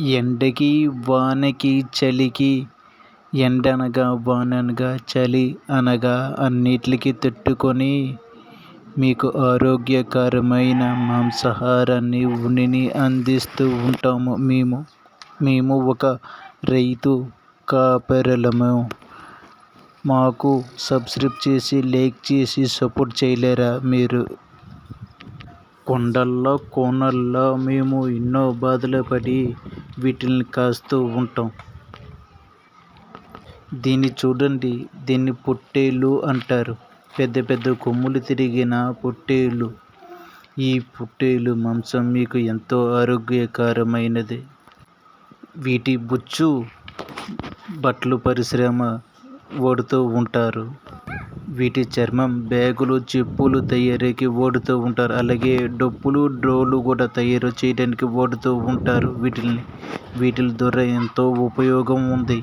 ఎండకి వానకి చలికి ఎండనగా వాననగా చలి అనగా అన్నిటికి తట్టుకొని మీకు ఆరోగ్యకరమైన మాంసాహారాన్ని ఉనిని అందిస్తూ ఉంటాము. మేము మేము ఒక రైతు కాపరులము. మాకు సబ్స్క్రైబ్ చేసి లైక్ చేసి సపోర్ట్ చేయలేరా మీరు? కొండల్లో కోనల్లో మేము ఎన్నో బాధలు పడి వీటిని కాస్తూ ఉంటాం. దీన్ని చూడండి దీన్ని పొట్టేలు అంటారు. పెద్ద పెద్ద కొమ్ములు తిరిగిన పొట్టేలు. ఈ పొట్టేలు మాంసం మీకు ఎంతో ఆరోగ్యకరమైనది. వీటి బొచ్చు బట్టలు పరిశ్రమ వాడుతూ ఉంటారు. వీటి చర్మం బ్యాగులు చెప్పులు తయారీకి వాడుతూ ఉంటారు. అలాగే డప్పులు డోలు కూడా తయారు చేయడానికి వాడుతూ ఉంటారు. వీటిని వీటి ద్వారా ఎంతో ఉపయోగం ఉంది.